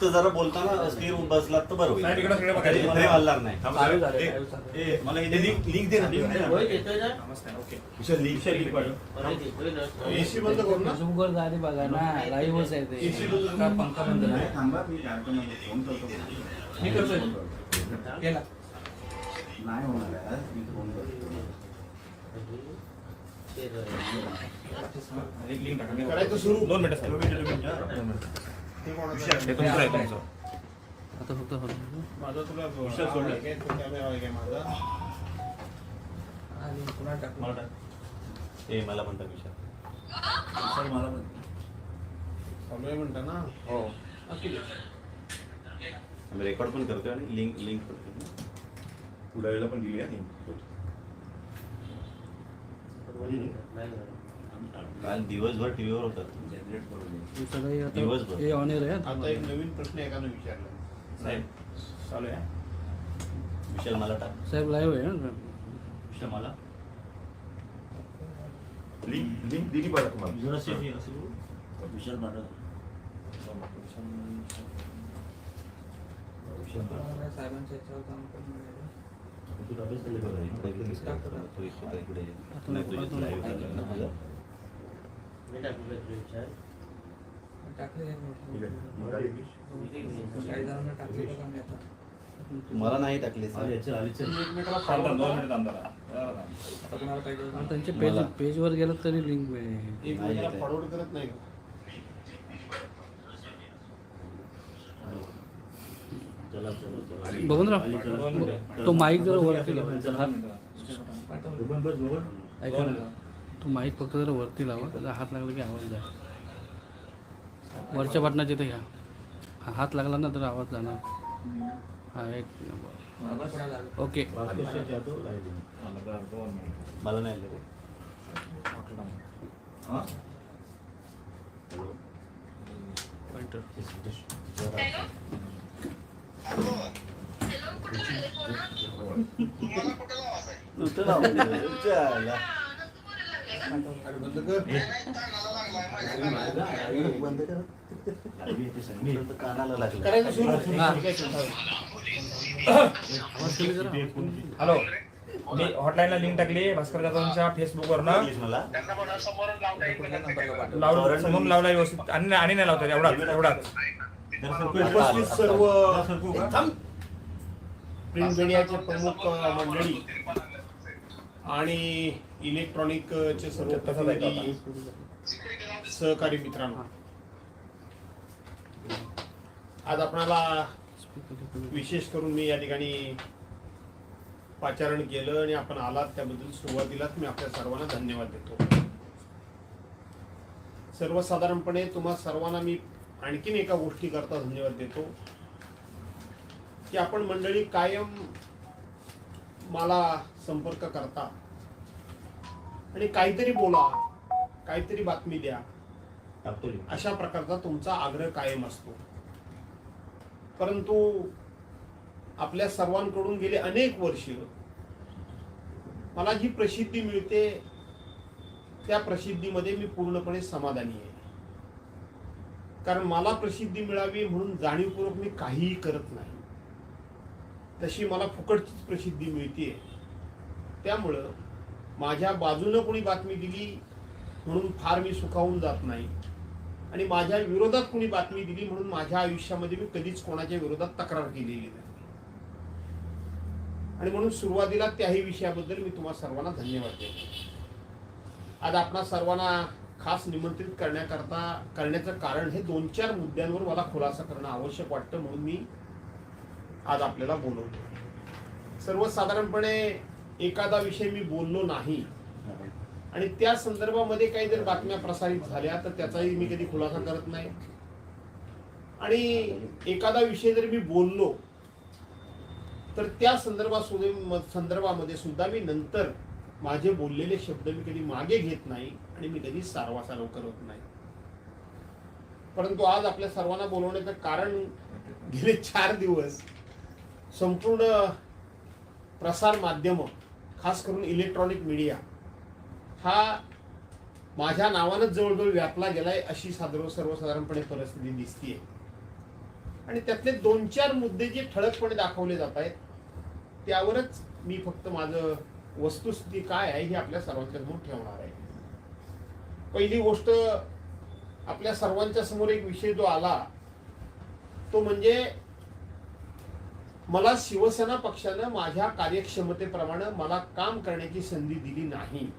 तर जरा बोलताना स्थिर बसलात तर बरं. होईल मध्ये हलणार नाही ए, मला हे लिंक लिंक दे ना लिंक दे ना. विशाल लिंक लिंक पाठव. एसी बंद करू ना बघा ना लाईव्हच आहे ते AC बंद का पंखा बंद नाही थांबा मी फोन करतो मी करतोय केला नाही होणार आहे आज, मी फोन करतो ते र- एक लिंक टाका करायचं सुरू. दोन मिनिटं दोन मिनिटं. हे तुमचं आहे तुमचं आता फक्त. माझा तुला विषय सोडला. मला टाक. ए मला म्हणतात विशाल सर मला पण. म्हणता ना? हो. आम्ही रेकॉर्ड पण करतोय आणि लिंक लिंक पण करतो उडायला पण दिली आहे नाही झालं. काल दिवसभर टीव्हीवर होतात. जनरेट करून दे. सगळे आता दिवसभर. हे ऑन एअर आहे आता एक नवीन प्रश्न एकानं विचारला. साहेब चालू आहे विशाल मला टाक. साहेब लाईव्ह आहे ना विषय मला. लिंक लिंक दिली बरं तुम्हाला. विशाल. साहेबांच्या काम मला सर. थांब, थांब, दोन मिनिटं थांब. जरा. जरा थांब. आता कोणाला पाहिजे आणि त्यांचे पेज मला. पेजवर गेलं तरी लिंक नाही. फॉरवर्ड करत नाही का? बघून राहा. तो माईक जरा लावा मिनिटं. ऐका ना. तो माईक फक्त जरा वरती लावा त्याचा हात लागला की आवाज जाय वरच्या बटनाच्या इथे घ्या. हा हात लागला ना तर आवाज जाणार. हा एक ओके मला नाही आलं. हॅलो. मी हॉटलाईनला लिंक टाकली. भास्कर जाधवांच्या फेसबुकवर ना इंग्लिश मला लावून समोरून लावला व्यवस्थित. आणि आणि नाही लावतात एवढाच एवढाच. उपस्थित सर्व प्रिंट मीडियाचे प्रमुख मंडळी. आणि इलेक्ट्रॉनिकचे सर्व तसंच आहे का प्रतिनिधी सहकारी मित्रांनो. आज आपणाला विशेष करून मी या ठिकाणी पाचारण केलं आणि आपण आलात त्याबद्दल सुरुवातीलाच मी आपल्या सर्वांना धन्यवाद देतो. सर्वसाधारणपणे तुम्हा सर्वांना मी आणखीन एका गोष्टीकरता धन्यवाद देतो की आपण मंडळी कायम मला संपर्क करता आणि काहीतरी बोला काहीतरी बातमी द्या. अशा प्रकारचा तुमचा आग्रह कायम असतो. परंतु आपल्या सर्वांकडून गेले अनेक वर्ष मला जी प्रसिद्धी मिळते त्या प्रसिद्धीमध्ये मी पूर्णपणे समाधानी आहे. कारण मला प्रसिद्धी मिळावी म्हणून जाणीवपूर्वक मी काहीही करत नाही. तशी मला फुकटचीच प्रसिद्धी मिळते त्यामुळं माझ्या बाजूनं कोणी बातमी दिली म्हणून फार मी सुखावून जात नाही. आणि माझ्या विरोधात कोणी बातमी दिली म्हणून माझ्या आयुष्यामध्ये मी कधीच कोणाच्या विरोधात तक्रार केलेली नाही. आणि म्हणून सुरुवातीला त्याही विषयाबद्दल मी तुम्हा सर्वांना धन्यवाद देतो. आज आपणा सर्वांना खास निमंत्रित करण्याकरता करण्याचं कारण हे दोन चार मुद्द्यांवर मला खुलासा करणं आवश्यक वाटतं म्हणून मी आज आपल्याला बोलवतो. सर्वसाधारणपणे एखादा विषय मी बोललो नाही. आणि त्या संदर्भामध्ये काही जर बातम्या प्रसारित झाल्या तर त्याचाही मी कधी खुलासा करत नाही. आणि एखादा विषय जर मी बोललो तर त्या संदर्भात सुद्धा संदर्भामध्ये सुद्धा मी नंतर माझे बोललेले शब्द मी कधी मागे घेत नाही आणि मी कधी सारवासारव करत नाही. परंतु आज आपल्या सर्वांना बोलवण्याचं कारण गेले चार दिवस संपूर्ण प्रसार माध्यम खास करून इलेक्ट्रॉनिक मीडिया हा माझ्या नावानंच जवळजवळ व्यापला गेलाय अशी साधारण सर्वसाधारणपणे परिस्थिती दिसतीये. आणि त्यातले दोन चार मुद्दे जे ठळकपणे दाखवले जात आहेत त्यावरच मी फक्त माझं वस्तुस्थिती काय आहे हे आपल्या सर्वांच्या समोर ठेवणार आहे. पहिली गोष्ट आपल्या सर्वांच्या समोर एक विषय जो आला तो म्हणजे मला शिवसेना पक्षानं माझ्या कार्यक्षमतेप्रमाणे मला काम करण्याची संधी दिली नाही.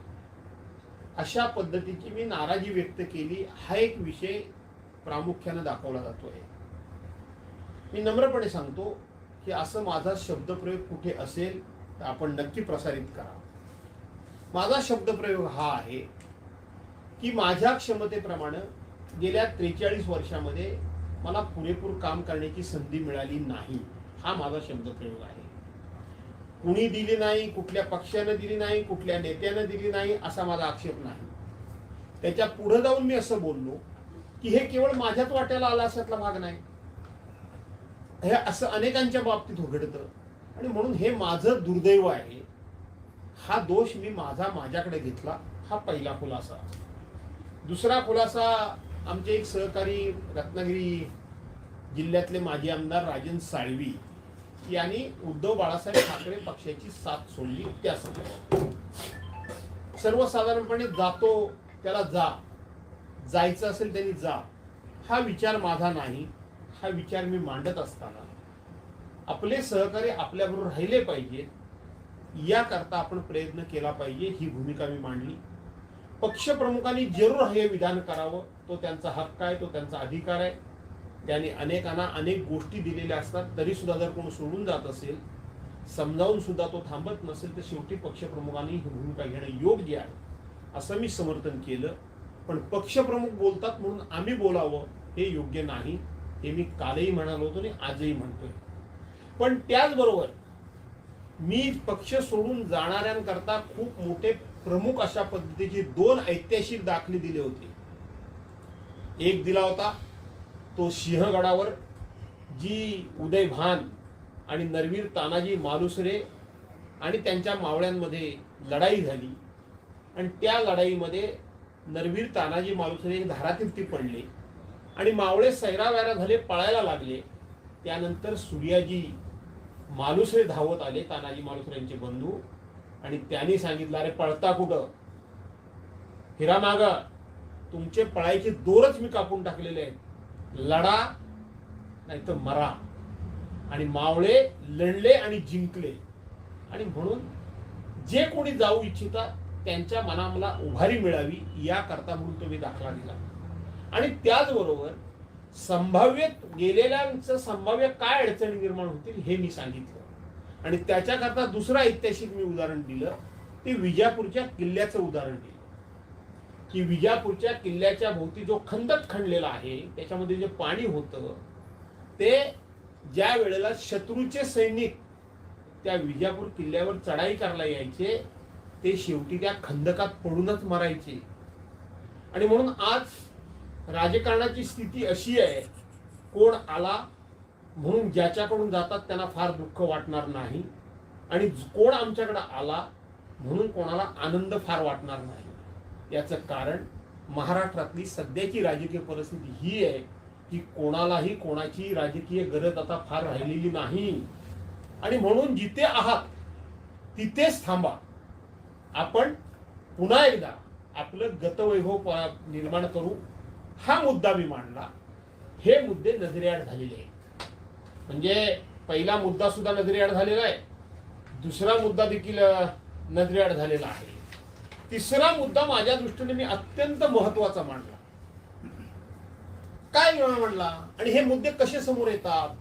अशा पद्धतीची मी नाराजी व्यक्त केली. हा एक विषय प्रामुख्यानं दाखवला जातोय. मी नम्रपणे सांगतो की असं माझा शब्दप्रयोग कुठे असेल तर आपण नक्की प्रसारित करा. माझा शब्दप्रयोग हा आहे की माझ्या क्षमतेप्रमाणे गेल्या त्रेचाळीस वर्षामध्ये मला पुरेपूर काम करण्याची संधी मिळाली नाही. हा माझा शब्दप्रयोग आहे. कुणी दिली नाही कुठल्या पक्षानं दिली नाही कुठल्या नेत्यानं दिली नाही असा माझा आक्षेप नाही. त्याच्या पुढे जाऊन मी असं बोललो की हे केवळ माझ्याच वाट्याला आला अशातला भाग नाही. हे असं अनेकांच्या बाबतीत उघडतं. आणि म्हणून हे माझं दुर्दैव आहे. हा दोष मी माझा माझ्याकडे घेतला हा पहिला खुलासा. दुसरा खुलासा आमचे एक सहकारी रत्नागिरी जिल्ह्यातले माजी आमदार राजन साळवी यांनी उद्धव बाळासाहेब ठाकरे पक्षाची साथ सोडली त्या संदर्भात सर्वसाधारणपणे जातो त्याला जा. जायचं असेल त्यांनी जा. हा विचार माझा नाही. हा विचार मी मांडत असताना. आपले सहकारी आपल्याबरोबर राहिले पाहिजेत याकरता आपण प्रयत्न केला पाहिजे ही भूमिका मी मांडली. पक्षप्रमुखांनी जरूर हे विधान करावं. तो त्यांचा हक्क आहे तो त्यांचा अधिकार आहे. त्यांनी अनेकांना अनेक गोष्टी दिलेल्या असतात तरी सुद्धा जर कोण सोडून जात असेल समजावून सुद्धा तो थांबत नसेल तर शेवटी पक्षप्रमुखांनी ही भूमिका घेणं योग्य आहे असं मी समर्थन केलं. पण पक्षप्रमुख बोलतात म्हणून आम्ही बोलावं हे योग्य नाही हे मी कालही म्हणालो होतो आणि आजही म्हणतोय. पण त्याचबरोबर मी पक्ष सोडून जाणाऱ्यांकरता खूप मोठे प्रमुख अशा पद्धतीचे दोन ऐतिहासिक दाखले दिले होते. एक दिला होता तो सिंहगडावर जी उदय भान आणि नरवीर तानाजी मालुसरे आणि त्यांच्या मावळ्यांमध्ये लढाई झाली आणि त्या लढाईमध्ये नरवीर तानाजी मालुसरे धारातीर्थी पडले आणि मावळे सैरावैरा झाले पळायला लागले. त्यानंतर सूर्याजी मालुसरे धावत आले तानाजी मालुसरेंचे बंधू. आणि त्यांनी सांगितलं अरे पळता कुठं? हिरामागा तुमचे पळायचे दोरच मी कापून टाकलेले आहेत. लढा नाही तर मरा. आणि मावळे लढले आणि जिंकले. आणि म्हणून जे कोणी जाऊ इच्छिता त्यांच्या मनामला उभारी मिळावी याकरता म्हणून तुम्ही दाखला दिला. आणि त्याचबरोबर संभाव्य गेलेल्यांचं संभाव्य काय अडचणी निर्माण होतील हे मी सांगितलं. आणि त्याच्याकरता दुसरं ऐतिहासिक मी उदाहरण दिलं ते विजापूरच्या किल्ल्याचं उदाहरण दिलं. की विजापूरच्या किल्ल्याच्या भोवती जो खंदक खणलेला आहे त्याच्यामध्ये जे पाणी होतं ते ज्या वेळेला शत्रूचे सैनिक त्या विजापूर किल्ल्यावर चढाई करायला यायचे ते शेवटी त्या खंदकात पडूनच मरायचे. आणि म्हणून आज राजकारणाची स्थिती अशी आहे कोण आला म्हणून ज्याच्याकडून जातात त्यांना फार दुःख वाटणार नाही. आणि कोण आमच्याकडे आला म्हणून कोणाला आनंद फार वाटणार नाही. याचं कारण महाराष्ट्रातली सध्याची राजकीय परिस्थिती ही आहे की कोणालाही कोणाची राजकीय गरज आता फार राहिलेली नाही. आणि म्हणून जिथे आहात तिथेच थांबा. आपण पुन्हा एकदा आपलं गतवैभव निर्माण करू. हा मुद्दा मी मांडला. हे मुद्दे नजरेआड झालेले आहेत. म्हणजे पहिला मुद्दा सुद्धा नजरेआड झालेला आहे. दुसरा मुद्दा देखील नजरेआड झालेला आहे. तिसरा मुद्दा माझ्या दृष्टीने मी अत्यंत महत्त्वाचा मांडला. काय म्हणला आणि हे मुद्दे कसे समोर येतात?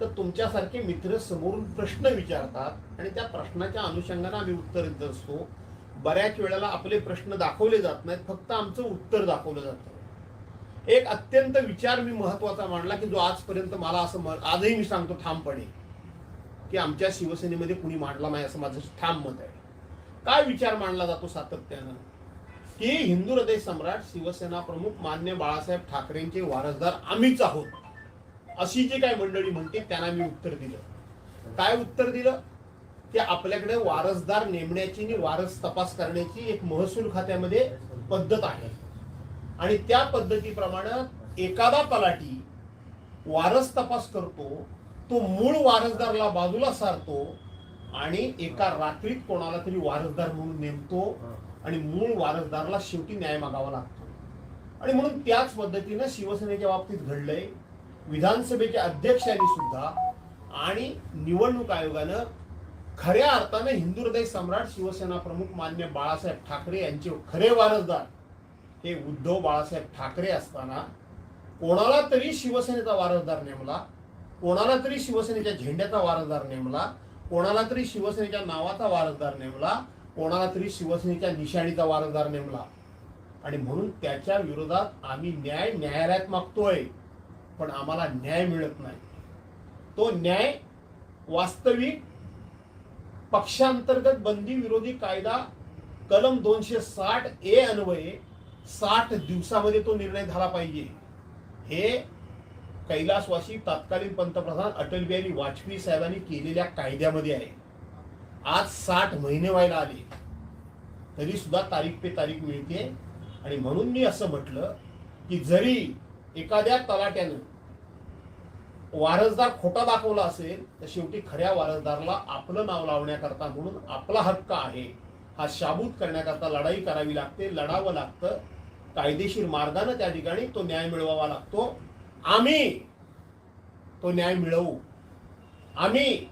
तर तुमच्यासारखे मित्र समोरून प्रश्न विचारतात आणि त्या प्रश्नाच्या अनुषंगाने आम्ही उत्तर देत असतो. बऱ्याच वेळेला आपले प्रश्न दाखवले जात नाहीत फक्त आमचं उत्तर दाखवलं जातं. एक अत्यंत विचार मी महत्त्वाचा मांडला की जो आजपर्यंत मला असं आजही मी सांगतो ठामपणे की आमच्या शिवसेनेमध्ये कुणी मांडला नाही असं माझं ठाम मत आहे. काय विचार मांडला जातो सातत्यानं? की हिंदू हृदय सम्राट शिवसेना प्रमुख मान्य बाळासाहेब ठाकरेंचे वारसदार आम्हीच आहोत. अशी जी काय मंडळी म्हणते त्यांना मी उत्तर दिलं. काय उत्तर दिलं? की आपल्याकडे वारसदार नेमण्याची आणि वारस तपास करण्याची एक महसूल खात्यामध्ये पद्धत आहे. आणि त्या पद्धतीप्रमाणे एखादा तलाठी वारस तपास करतो तो मूळ वारसदारला बाजूला सारतो आणि एका रात्रीत कोणाला तरी वारसदार म्हणून नेमतो आणि मूळ वारसदारला शेवटी न्याय मागावा लागतो. आणि म्हणून त्याच पद्धतीनं शिवसेनेच्या बाबतीत घडलंय. विधानसभेच्या अध्यक्षांनी सुद्धा आणि निवडणूक आयोगानं खऱ्या अर्थानं हिंदू हृदय सम्राट शिवसेना प्रमुख मान्य बाळासाहेब ठाकरे यांचे खरे वारसदार हे उद्धव बाळासाहेब ठाकरे असताना कोणाला तरी शिवसेनेचा वारसदार नेमला कोणाला तरी शिवसेनेच्या झेंड्याचा वारसदार नेमला कोणाला तरी शिवसेनेच्या नावाचा वारसदार नेमला कोणाला तरी शिवसेनेच्या निशाणीचा वारसदार नेमला. आणि म्हणून त्याच्या विरोधात आम्ही न्याय न्यायालयात मागतोय पण आम्हाला न्याय मिळत नाही. तो न्याय वास्तविक पक्षांतर्गत बंदी विरोधी कायदा कलम दोनशे साठ ए अन्वये साठ दिवसामध्ये तो निर्णय झाला पाहिजे. हे कैलासवासी तत्कालीन पंतप्रधान अटल बिहारी वाजपेयी साहेबांनी केलेल्या कायद्यामध्ये आहे. आज साठ महिने व्हायला आले. तरी सुद्धा तारीख पे तारीख मिळते. आणि म्हणून मी असं म्हटलं की जरी एखाद्या तलाट्यानं वारसदार खोटा दाखवला असेल तर शेवटी खऱ्या वारसदारला आपलं नाव लावण्याकरता म्हणून आपला हक्क आहे. हा शाबूत करण्याकरता लढाई करावी लागते. लढावं लागतं. कायदेशीर मार्गाने त्या ठिकाणी तो न्याय मिळवावा लागतो. आम्ही तो न्याय मिळवू. आम्ही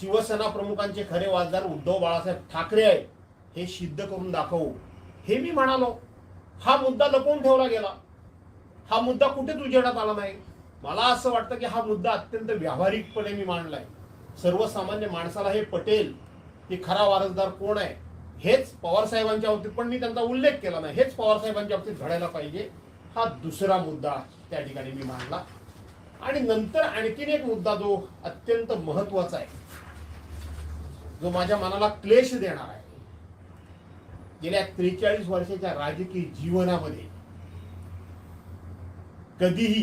शिवसेना प्रमुखांचे खरे वाजदार उद्धव बाळासाहेब ठाकरे आहेत हे सिद्ध करून दाखवू. हे मी म्हणालो हा मुद्दा लपवून ठेवला गेला. हा मुद्दा कुठेच उजेडात आला नाही. मला असं वाटतं की हा मुद्दा अत्यंत व्यावहारिकपणे मी मांडलाय. सर्वसामान्य माणसाला हे पटेल की खरा वारसदार कोण आहे हेच पवारसाहेबांच्या बाबतीत पण मी त्यांचा उल्लेख केला नाही. हेच पवार साहेबांच्या बाबतीत घडायला पाहिजे. हा दुसरा मुद्दा आहे. त्या ठिकाणी मी मांडला. आणि नंतर आणखीन एक मुद्दा जो अत्यंत महत्त्वाचा आहे जो माझ्या मनाला क्लेश देणार आहे. गेल्या त्रेचाळीस वर्षाच्या राजकीय जीवनामध्ये कधीही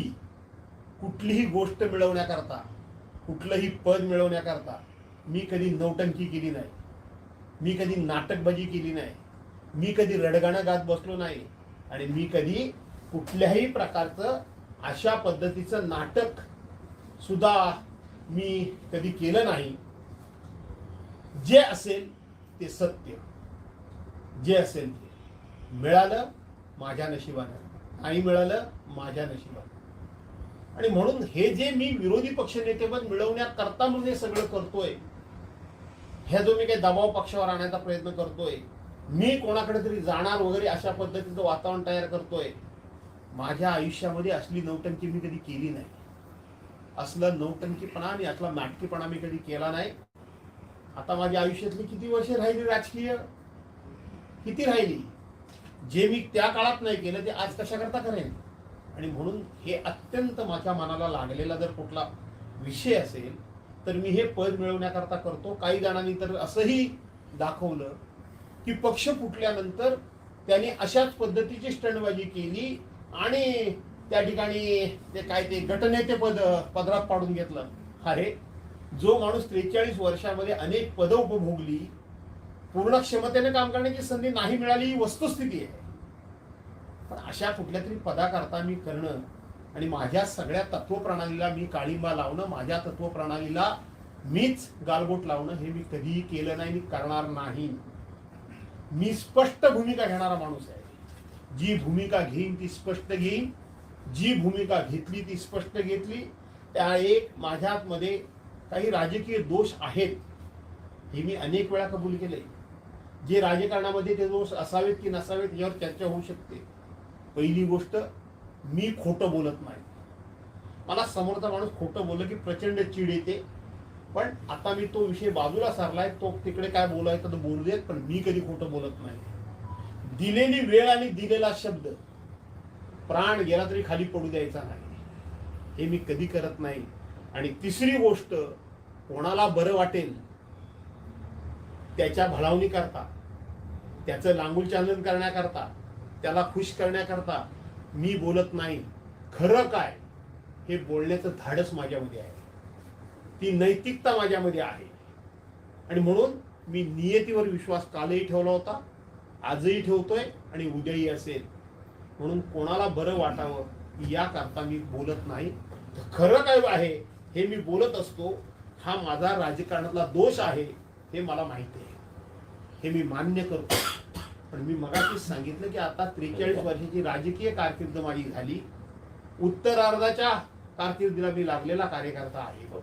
कुठलीही गोष्ट मिळवण्याकरता कुठलंही पद मिळवण्याकरता मी कधी नौटंकी केली नाही. मी कधी नाटकबाजी केली नाही. मी कधी रडगाणं गात बसलो नाही. आणि मी कधी कुठल्याही प्रकारचं अशा पद्धतीचं नाटक सुद्धा मी कधी केलं नाही. जे असेल ते सत्य. जे असेल ते मिळालं माझ्या नशिबानं नाही मिळालं माझ्या नशिबानं. आणि म्हणून हे जे मी विरोधी पक्षनेतेपद मिळवण्याकरता म्हणून हे सगळं करतोय ह्या जो मी काही दबाव पक्षावर आणण्याचा प्रयत्न करतोय मी कोणाकडे तरी जाणार वगैरे अशा पद्धतीचं वातावरण तयार करतोय माझ्या आयुष्यामध्ये असली नौटंकी मी कधी केली नाही. असलं नौटंकीपणा आणि असला नाटकीपणा मी कधी केला नाही. आता माझ्या आयुष्यातली किती वर्ष राहिली राजकीय? किती राहिली? जे मी त्या काळात नाही केलं ते आज कशाकरता करेन? आणि म्हणून हे अत्यंत माझ्या मनाला लागलेला जर कुठला विषय असेल तर मी हे पद मिळवण्याकरता करतो. काही जणांनी तर असंही दाखवलं की पक्ष फुटल्यानंतर त्यांनी अशाच पद्धतीची स्टंडबाजी केली आणि त्या ठिकाणी ते काय ते गटनेते पद पदरात पाडून घेतलं अरे जो माणूस त्रेचाळीस वर्षामध्ये अनेक पदं उपभोगली पूर्ण क्षमतेने काम करण्याची संधी नाही मिळाली ही वस्तुस्थिती आहे. पण अशा कुठल्या तरी पदाकरता मी करणं आणि माझ्या सगळ्या तत्वप्रणालीला मी काळिंबा लावणं माझ्या तत्वप्रणालीला मीच गालबोट लावणं हे मी कधीही केलं नाही मी करणार नाही. मी स्पष्ट भूमिका घेणारा माणूस आहे. जी भूमिका घेईन ती स्पष्ट घेईन. जी भूमिका घेतली ती स्पष्ट घेतली. त्या एक माझ्यामध्ये काही राजकीय दोष आहेत हे मी अनेक वेळा कबूल केले जे राजकारणामध्ये ते दोष असावेत की नसावेत यावर चर्चा होऊ शकते. पहिली गोष्ट मी खोटं बोलत नाही. मला समोरचा माणूस खोटं बोललं की प्रचंड चीड येते. पण आता मी तो विषय बाजूला सारलाय तो तिकडे काय बोलायचं तर बोलू देत पण मी कधी खोटं बोलत नाही. दिलेली वेळ आणि दिलेला शब्द प्राण गेला तरी खाली पडू द्यायचा नाही. हे मी कधी करत नाही. आणि तिसरी गोष्ट कोणाला बरं वाटेल त्याच्या भलावणी करता त्याचं लांगूल चालन करण्याकरता त्याला खुश करण्याकरता मी बोलत नाही. खरं काय? हे बोलण्याचं धाडस माझ्यामध्ये आहे. ती नैतिकता माझ्यामध्ये आहे. आणि म्हणून मी नियतीवर विश्वास कालही ठेवला होता. आजही ठेवतोय आणि उद्याही असेल. म्हणून कोणाला बरं वाटावं याकरता मी बोलत नाही. खरं काय आहे हे मी बोलत असतो हा माझा राजकारणातला दोष आहे हे मला माहिती आहे. हे मी मान्य करतो. पण मी मगाशीच सांगितलं की आता त्रेचाळीस वर्षाची राजकीय कारकीर्द माझी झाली. उत्तरार्धाच्या कारकिर्दीला मी लागलेला कार्यकर्ता आहे.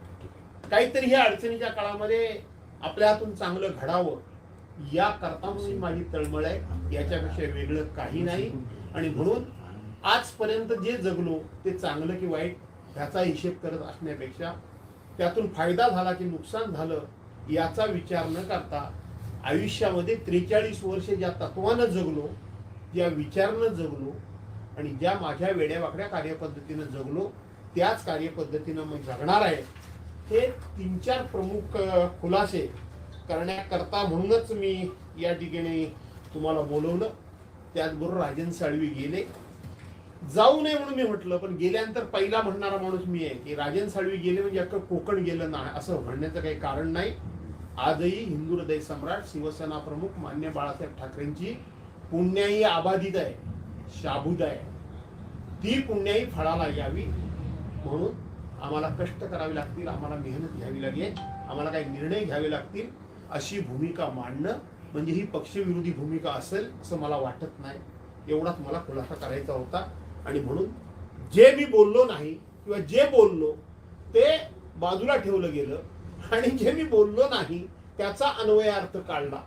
काहीतरी ह्या अडचणीच्या काळामध्ये आपल्या हातून चांगलं घडावं. या करता माझी तळमळ आहे. याच्यापेक्षा वेगळं काही नाही. आणि म्हणून आजपर्यंत जे जगलो ते चांगलं की वाईट ह्याचा हिशेब करत असण्यापेक्षा त्यातून फायदा झाला की नुकसान झालं याचा विचार न करता आयुष्यामध्ये त्रेचाळीस वर्षे ज्या तत्वानं जगलो ज्या विचारानं जगलो आणि ज्या माझ्या वेड्यावाकड्या कार्यपद्धतीनं जगलो त्याच कार्यपद्धतीनं मी जगणार आहे. हे तीन चार प्रमुख खुलासे करण्याकरता म्हणूनच मी या ठिकाणी तुम्हाला बोलवलं. त्याचबरोबर राजन साळवी गेले. जाऊ नये म्हणून मी म्हटलं पण गेल्यानंतर पहिला म्हणणारा माणूस मी आहे की राजन साळवी गेले म्हणजे अख्खं कोकण गेलं नाही असं म्हणण्याचं काही कारण नाही. आजही हिंदू हृदय सम्राट शिवसेना प्रमुख मान्य बाळासाहेब ठाकरेंची पुण्याई आबाधित आहे शाबूद आहे. ती पुण्याई फळाला यावी म्हणून आम्हाला कष्ट करावे लागतील आम्हाला मेहनत घ्यावी लागेल आम्हाला काही निर्णय घ्यावे लागतील. अशी भूमिका मांडणं म्हणजे ही पक्षविरोधी भूमिका असेल असं मला वाटत नाही. एवढाच मला खुलासा करायचा होता. आणि म्हणून जे मी बोललो नाही किंवा जे बोललो ते बाजूला ठेवलं गेलं. आणि जे मी बोललो नाही त्याचा अन्वयार्थ काढला.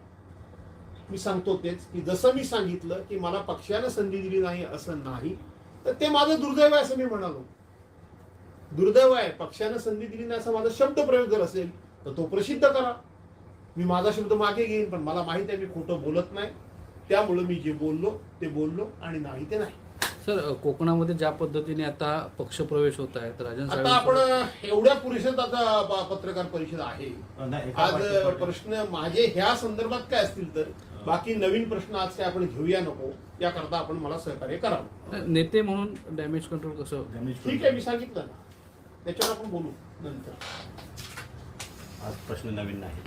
मी सांगतो तेच की जसं मी सांगितलं की मला पक्षानं संधी दिली नाही असं नाही तर ते माझं दुर्दैव आहे असं मी म्हणालो. दुर्दैव आहे. पक्षानं संधी दिली नाही असा माझा शब्द प्रयोग जर असेल तर तो प्रसिद्ध करा. मी माझा शब्द मागे घेईन पण मला माहीत आहे मी खोटं बोलत नाही. त्यामुळे मी जे बोललो ते बोललो आणि नाही ते नाही. सर कोकणामध्ये ज्या पद्धतीने आता पक्षप्रवेश होत आहे तर राजन आता आपण एवढ्या पुरेशात आता पत्रकार परिषद आहे. आज प्रश्न माझे ह्या संदर्भात काय असतील तर बाकी नवीन प्रश्न आज काय आपण घेऊया नको याकरता आपण मला सहकार्य करावं. नेते म्हणून डॅमेज कंट्रोल कसं ठीक आहे मी सांगितलं ना. त्याच्यावर आपण बोलू नंतर. आज प्रश्न नवीन नाही.